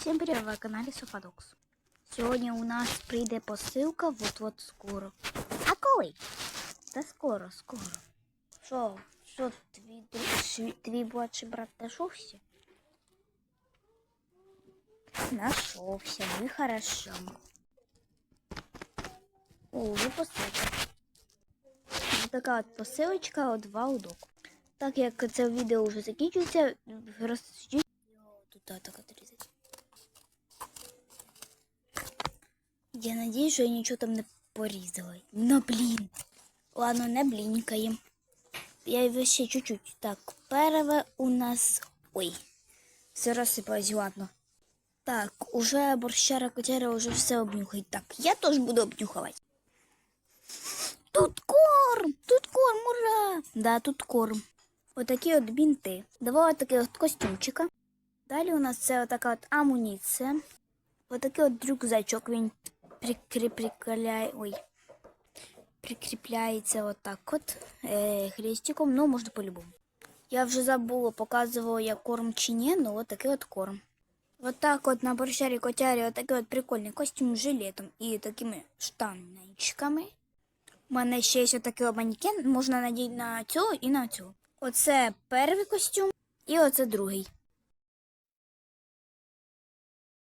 Всем привет, на канале Софадокс. Сьогодні у нас прийде посилка вот-вот скоро. А коли? Та скоро, скоро. Що, що твій, друг- твій младший брат нашовся? Нашовся, ну хорошо. О, уже посилка. Ось така от посилочка от Валдок. Так як це відео вже закінчується, розчіть тут так Я надеюсь, що я нічого там не порізала. Ну, блін. Ладно, не блінькаємо. Я ще чуть-чуть. Так, перше у нас. Ой. Все розсипалось, ладно. Так, уже борщара котяра уже все обнюхає. Так, я теж буду обнюхувати. Тут корм! Тут корм, ура! Да, тут корм. Отакі от бінти. Два отакі от костюмчика. Далі у нас це отака от амуніція. Отакий от рюкзачок він прикріпляє. Ой. Прикріпляється отак от е, хрестиком, ну можна по-любому. Я вже забула, показувала я корм чи ні, ну от такий от корм. Отак от на борщарі котярі отакий от прикольний костюм з жилетом і такими штаничками. У мене ще є отакий манекен, можна надіти на цю і на цю. Оце перший костюм і оце другий.